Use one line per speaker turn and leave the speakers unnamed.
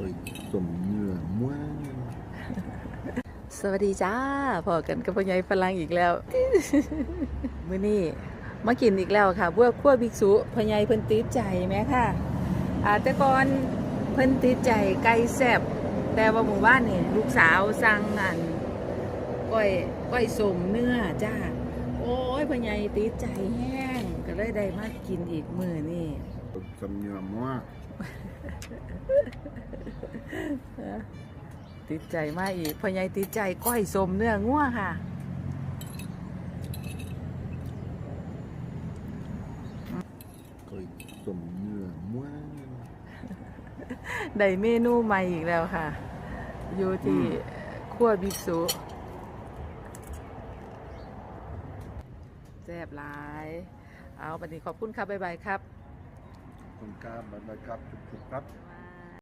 คยสมเนื้อมวน
สวัสดีจ้าพอกันกับพ่อใหญ่ฝรั่งอีกแล้ว มื้อนี้มากินอีกแล้วค่ะบัวคั่วบิกซุพ่อใหญ่เพิ่นติดใจไหมค่ะอาแต่ก่อนเพิ่นติดใจไก่แซ่บแต่ว่าหมู่บ้านนี่ลูกสาวสั่งอันก้อยก้อยสมเนื้อจ้า โอ้ยพ่อใหญ่ติดใจแห้งก็เลยได้มากินอีกมื้อนี่
สมเนื้อม้วน
ติดใจมากอีกพ่อใหญ่ติดใจก้อยสมเนื้องัวค่ะ
เคยสมเนื้อม้วน
ได้เมนูใหม่อีกแล้วค่ะ อยู่ที่ขั้วบิ๊กซูแซ่บหลาย เอาบัดนี้ขอบคุณครับบ๊ายบายครับ
คนกล้าบรรยากาศจุกๆครับ